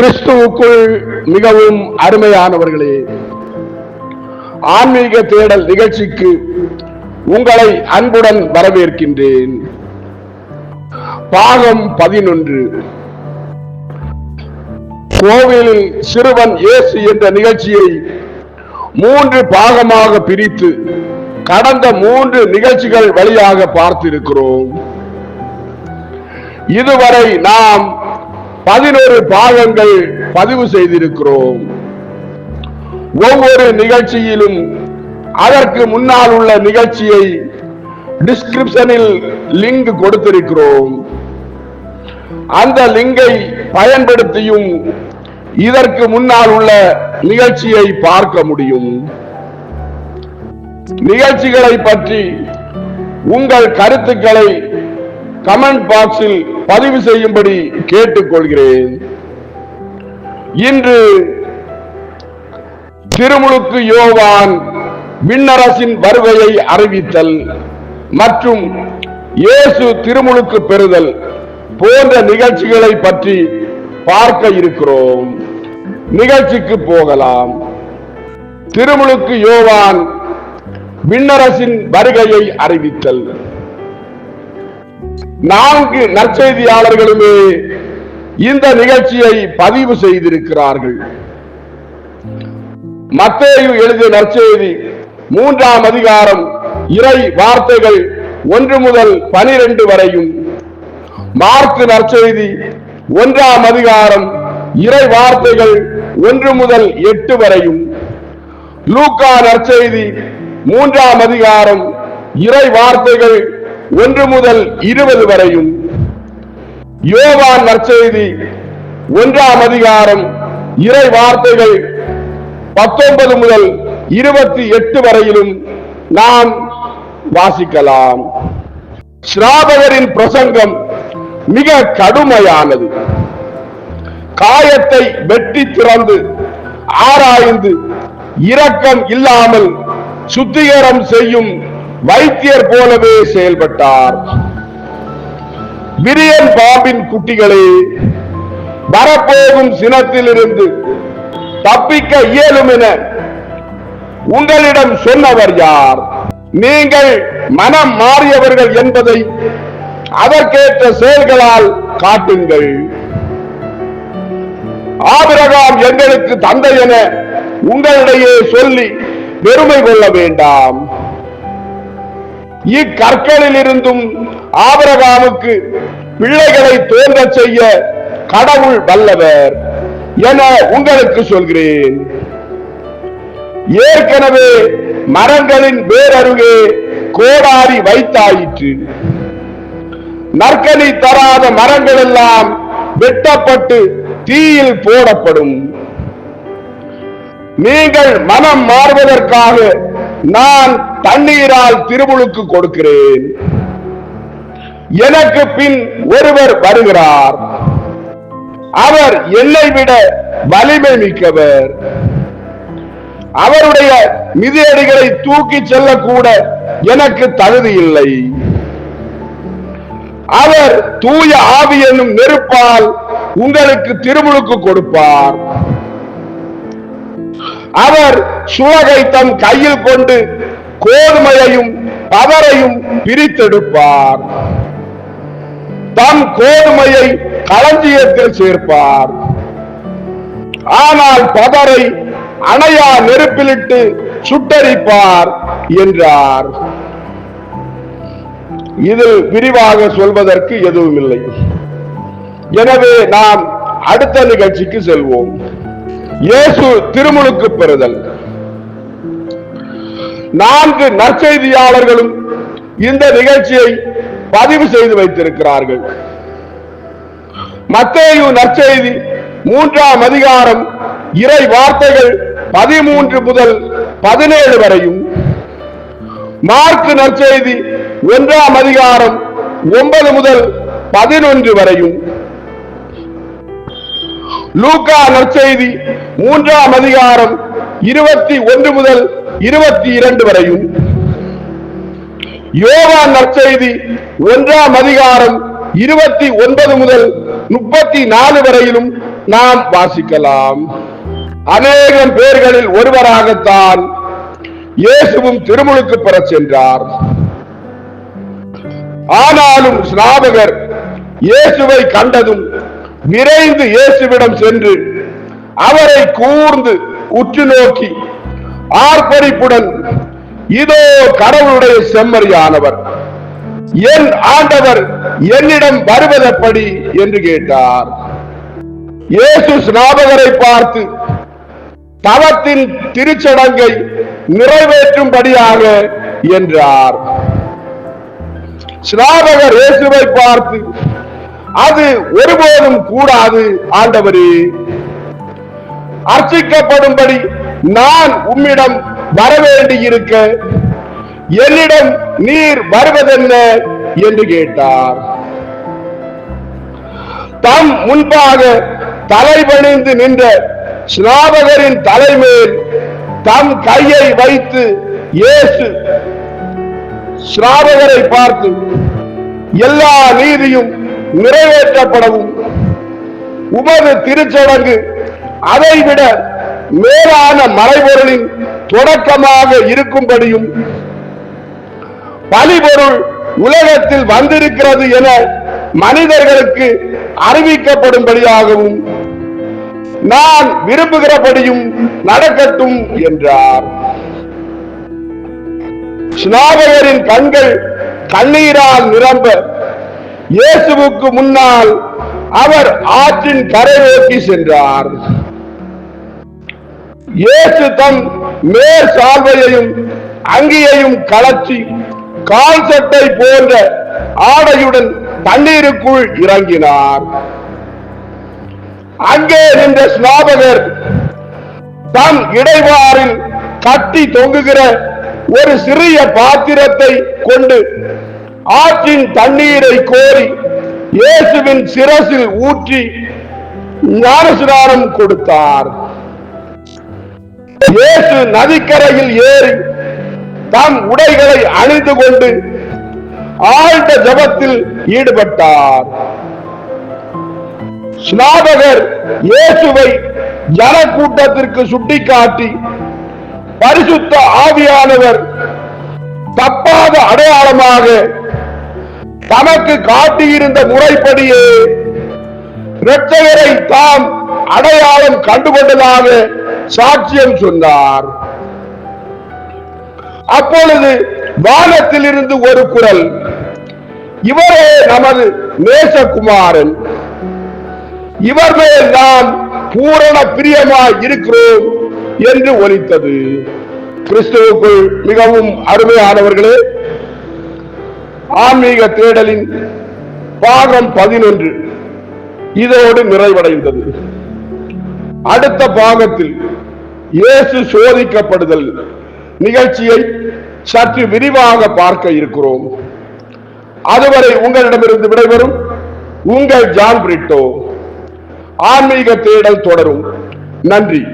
கிறிஸ்துவுக்குள் மிகவும் அருமையானவர்களே ஆன்மீக தேடல் நிகழ்ச்சிக்கு உங்களை அன்புடன் வரவேற்கின்றேன். பாகம் பதினொன்று. கோவிலில் சிறுவன் இயேசு என்ற நிகழ்ச்சியை மூன்று பாகமாக பிரித்து கடந்த மூன்று நிகழ்ச்சிகள் வழியாக பார்த்திருக்கிறோம். இதுவரை நாம் பதினோரு பாகங்கள் பதிவு செய்திருக்கிறோம். ஒவ்வொரு நிகழ்ச்சியிலும் அதற்கு முன்னால் உள்ள நிகழ்ச்சியை டிஸ்கிரிப்ஷனில் லிங்க் கொடுத்திருக்கிறோம். அந்த லிங்கை பயன்படுத்தியும் இதற்கு முன்னால் உள்ள நிகழ்ச்சியை பார்க்க முடியும். நிகழ்ச்சிகளை பற்றி உங்கள் கருத்துக்களை கமெண்ட் பாக்ஸில் பதிவு செய்யும்படி கேட்டுக்கொள்கிறேன். இன்று திருமுழுக்கு யோவான் விண்ணரசின் வருகையை அறிவித்தல் மற்றும் இயேசு திருமுழுக்கு பெறுதல் போன்ற நிகழ்ச்சிகளை பற்றி பார்க்க இருக்கிறோம். நிகழ்ச்சிக்கு போகலாம். திருமுழுக்கு யோவான் விண்ணரசின் வருகையை அறிவித்தல். நான்கு நற்செய்தியாளர்களுமே இந்த நிகழ்ச்சியை பதிவு செய்திருக்கிறார்கள். மத்தேயு எழுதிய நற்செய்தி மூன்றாம் அதிகாரம் இறை வார்த்தைகள் ஒன்று முதல் பனிரெண்டு வரையும். மார்க்கு நற்செய்தி ஒன்றாம் அதிகாரம் இறை வார்த்தைகள் ஒன்று முதல் எட்டு வரையும். லூக்கா நற்செய்தி மூன்றாம் அதிகாரம் இறை வார்த்தைகள் ஒன்று முதல் இருபது வரையும். யோவான் நற்செய்தி ஒன்றாம் அதிகாரம் இறை வார்த்தைகள் பத்தொன்பது முதல் இருபத்தி எட்டு வரையிலும் நாம் வாசிக்கலாம். ஸ்ராபகரின் பிரசங்கம் மிக கடுமையானது. காயத்தை வெட்டி திறந்து ஆராய்ந்து இரக்கம் இல்லாமல் சுத்திகரம் செய்யும் வைத்தியர் போலவே செயல்பட்டார். விரியன் பாம்பின் குட்டிகளே வரப்போகும் சினத்திலிருந்து தப்பிக்க இயலும் என உங்களிடம் சொன்னவர் யார்? நீங்கள் மனம் மாறியவர்கள் என்பதை அதற்கேற்ற செயல்களால் காட்டுங்கள். ஆபிரகாம் எங்களுக்கு தந்தை என உங்களிடையே சொல்லி பெருமை கொள்ள வேண்டாம். இக்கற்களில் இருந்தும் பிள்ளைகளை தோன்றச் செய்ய கடவுள் வல்லவர் என உங்களுக்கு சொல்கிறேன். ஏற்கனவே மரங்களின் வேறருகே கோடாரி வைத்தாயிற்று. நற்கனி தராத மரங்கள் எல்லாம் வெட்டப்பட்டு தீயில் போடப்படும். நீங்கள் மனம் மாறுவதற்காக நான் தண்ணீரால் திருமுழுக்கு கொடுக்கிறேன். எனக்கு பின் ஒருவர் வருகிறார். அவர் என்னை விட வலிமை மிக்கவர். அவருடைய மிதியடிகளை தூக்கி செல்லக்கூட எனக்கு தகுதி இல்லை. அவர் தூய ஆவி என்னும் நெருப்பால் உங்களுக்கு திருமுழுக்கு கொடுப்பார். அவர் சுவகை தம் கையில் கொண்டு கோதுமையையும் அவரையும் பிரித்தெடுப்பார். தம் கோதுமையை களஞ்சியத்தில் சேர்ப்பார். ஆனால் பதரை அணையா நெருப்பிலிட்டு சுட்டரிப்பார் என்றார். இதில் விரிவாக சொல்வதற்கு எதுவும் இல்லை எனவே நாம் அடுத்த நிகழ்ச்சிக்கு செல்வோம். இயேசு திருமுழுக்கு பெறுதல். நான்கு நற்செய்தியாளர்களும் இந்த நிகழ்ச்சியை பதிவு செய்து வைத்திருக்கிறார்கள். மத்தேயு நற்செய்தி மூன்றாம் அதிகாரம் இறை வார்த்தைகள் பதிமூன்று முதல் பதினேழு வரையும். மார்க்கு நற்செய்தி ஒன்றாம் அதிகாரம் ஒன்பது முதல் பதினொன்று வரையும். லூகா நற்செய்தி மூன்றாம் அதிகாரம் இருபத்தி ஒன்று முதல் இருபத்தி இரண்டு வரையும். யோவான் நற்செய்தி ஒன்றாம் அதிகாரம் இருபத்தி ஒன்பது முதல் முப்பத்தி நாலு வரையிலும் நாம் வாசிக்கலாம். அநேகம் பேர்களில் ஒருவராகத்தான் இயேசுவும் திருமுழுக்கு பெறச் சென்றார். ஆனாலும் ஸ்நாபகர் இயேசுவை கண்டதும் விரைந்து இயேசுவிடம் சென்று அவரை கூர்ந்து உற்று நோக்கி ஆர்ப்பரிப்புடன். இதோ கடவுளுடைய செம்மறியானவர். என் ஆண்டவர் என்னிடம் வருவதப்படி என்று கேட்டார். இயேசு ஸ்நாபகரை பார்த்து தவத்தின் திருச்சடங்கை நிறைவேற்றும்படியாக என்றார். ஸ்நாபகர் இயேசுவை பார்த்து அது ஒருபோதும் கூடாது ஆண்டவரே. அர்ச்சிக்கப்படும்படி நான் உம்மிடம் வரவேண்டியிருக்க என்னிடம் நீர் வருவதென்ன என்று கேட்டார். தம் முன்பாக தலைபணிந்து நின்ற ஸ்நாபகரின் தலைமேல் தம் கையை வைத்து இயேசு ஸ்நாபகரை பார்த்து எல்லா நீதியும் நிறைவேற்றப்படவும். உமது திருச்சடங்கு அதைவிட மேலான மறைபொருளின் தொடக்கமாக இருக்கும்படியும் பலிபொருள் உலகத்தில் வந்திருக்கிறது என மனிதர்களுக்கு அறிவிக்கப்படும்படியாகவும் நான் விரும்புகிறபடியும் நடக்கட்டும் என்றார். ஸ்நாபகரின் கண்கள் கண்ணீரால் நிரம்ப இயேசுவுக்கு முன்னால் அவர் ஆற்றின் கரை நோக்கி சென்றார். இயேசு தம் மேல் சால்வையையும் அங்கியையும் கலச்சி கால் சட்டை போன்ற ஆடையுடன் தண்ணீருக்குள் இறங்கினார். அங்கே நின்ற ஸ்நாபகர் தம் இடைவாரில் கட்டி தொங்குகிற ஒரு சிறிய பாத்திரத்தை கொண்டு ஆற்றின் தண்ணீரை கோரி இயேசுவின் சிரசில் ஊற்றி ஞானஸ்நானம் கொடுத்தார். இயேசு நதிக்கரையில் ஏறி தம் உடைகளை அணிந்து கொண்டு ஆழ்ந்த ஜபத்தில் ஈடுபட்டார். ஸ்நாபகர் இயேசுவை ஜனக்கூட்டத்திற்கு சுட்டிக்காட்டி பரிசுத்த ஆவியானவர் தப்பாத அடையாளமாக தமக்கு காட்டியிருந்த முறைப்படியே இரட்சகரை தாம் அடையாளம் கண்டுகொண்டதாக சாட்சியம் சொன்னார். அப்பொழுது வானத்தில் இருந்து ஒரு குரல் இவரே நமது நேசகுமாரன். இவர் மேல் நாம் பூரண பிரியமாய் இருக்கிறோம் என்று ஒலித்தது. கிறிஸ்துவுக்குள் மிகவும் அருமையானவர்களே ஆன்மீக தேடலின் பாகம் பதினொன்று இதோடு நிறைவடைந்தது. அடுத்த பாகத்தில் இயேசு சோதிக்கப்படுதல் நிகழ்ச்சியை சற்று விரிவாக பார்க்க இருக்கிறோம். அதுவரை உங்களிடமிருந்து விடைபெறும் உங்கள் ஜான் பிரிட்டோ. ஆன்மீக தேடல் தொடரும். நன்றி.